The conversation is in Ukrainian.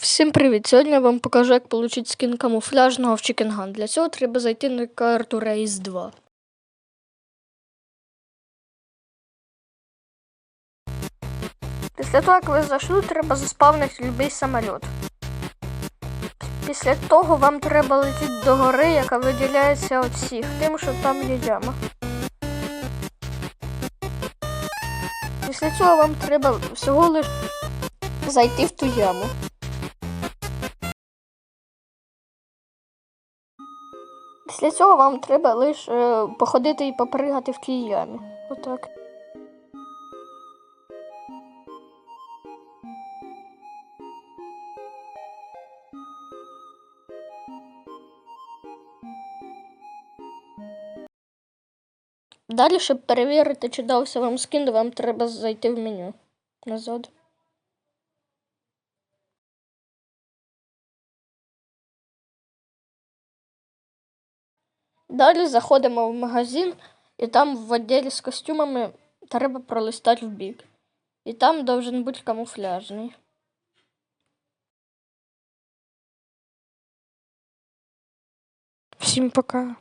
Всім привіт! Сьогодні я вам покажу, як отримати скін камуфляжного в Чікенган. Для цього треба зайти на карту Race 2. Після того, як ви зайшли, треба заспавнити будь-який самоліт. Після того вам треба летіти до гори, яка виділяється від всіх, тим, що там є яма. Після цього вам треба всього лише зайти в ту яму. Після цього вам треба лише походити і попригати в тій ямі. Отак. Далі, щоб перевірити, чи дався вам скін, вам треба зайти в меню. Назад. Далі заходимо в магазин, і там в відділі з костюмами треба пролистати в бік. І там должен бути камуфляжний. Всім пока.